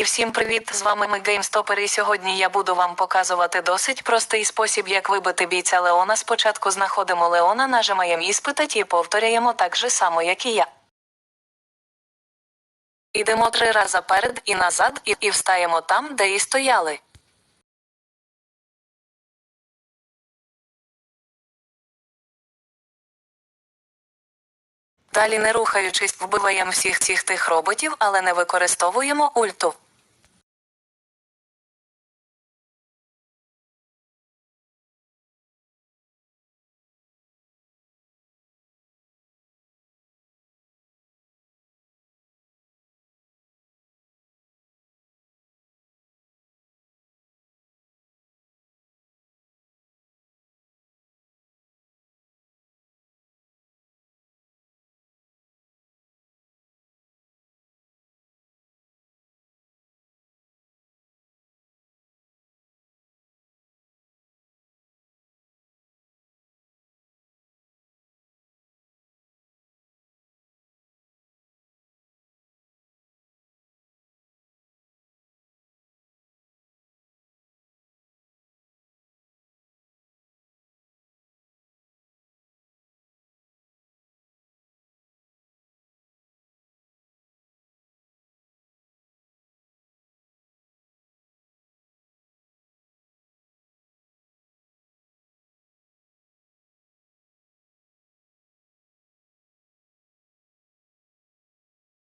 І всім привіт! З вами ми Геймстопер, І сьогодні я буду вам показувати досить простий спосіб, як вибити бійця Леона. Спочатку знаходимо Леона, нажимаємо іспитать і повторяємо так же само, як і я. Ідемо три рази перед і назад, і, і встаємо там, де і стояли. Далі, не рухаючись, вбиваємо всіх цих тих роботів, але не використовуємо ульту.